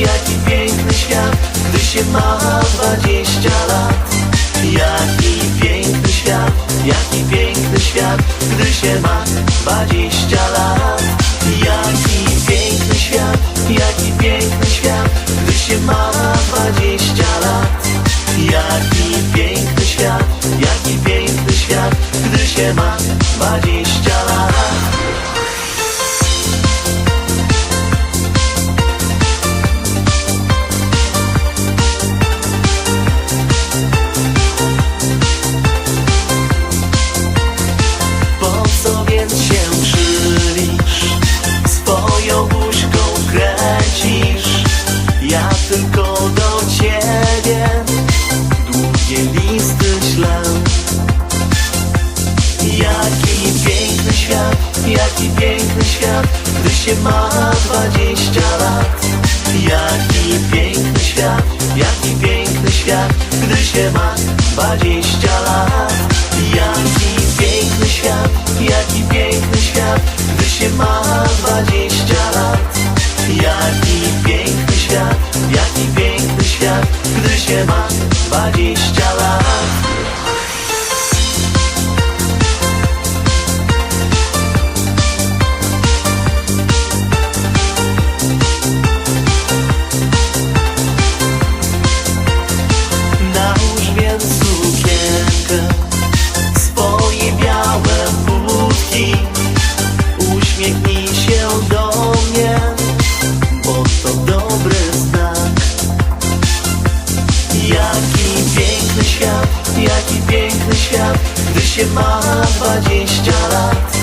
jaki piękny świat, gdy się ma dwadzieścia lat. Jaki piękny świat, jaki piękny świat, gdy się ma dwadzieścia lat. Jaki piękny świat, jaki piękny świat, gdy się ma dwadzieścia lat. Jaki piękny świat, jaki piękny świat, gdy się ma dwadzieścia lat. Ja tylko do ciebie Długie listy ślę. Jaki piękny świat, jaki piękny świat Gdy się ma dwadzieścia lat. Jaki piękny świat, jaki piękny świat Gdy się ma dwadzieścia piękny świat Gdy się ma dwadzieścia lat piękny świat Jaki piękny świat Gdy się ma dwadzieścia lat.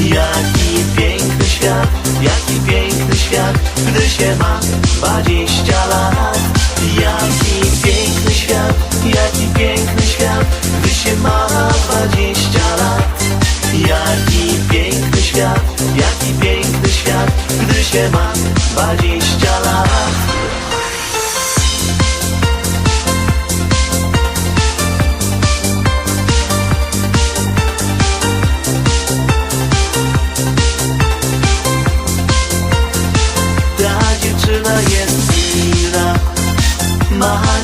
Jaki piękny świat Jaki piękny świat Gdy się ma dwadzieścia lat. Jaki piękny świat Jaki piękny świat Gdy się ma dwadzieścia lat. Jaki piękny świat Jaki piękny świat Gdy się ma dwadzieścia lat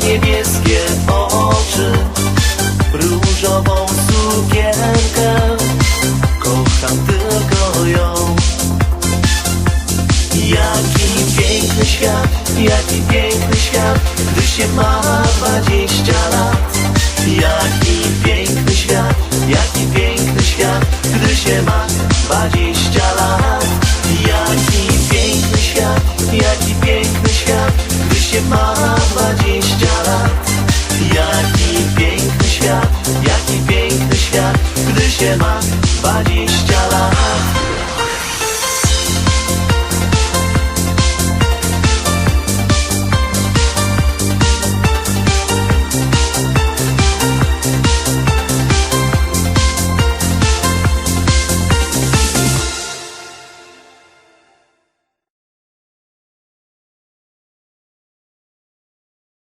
Niebieskie oczy Różową sukienkę. Kocham tylko ją. Jaki piękny świat Jaki piękny świat Gdy się ma dwadzieścia lat. Jaki piękny świat Jaki piękny świat Gdy się ma dwadzieścia piękny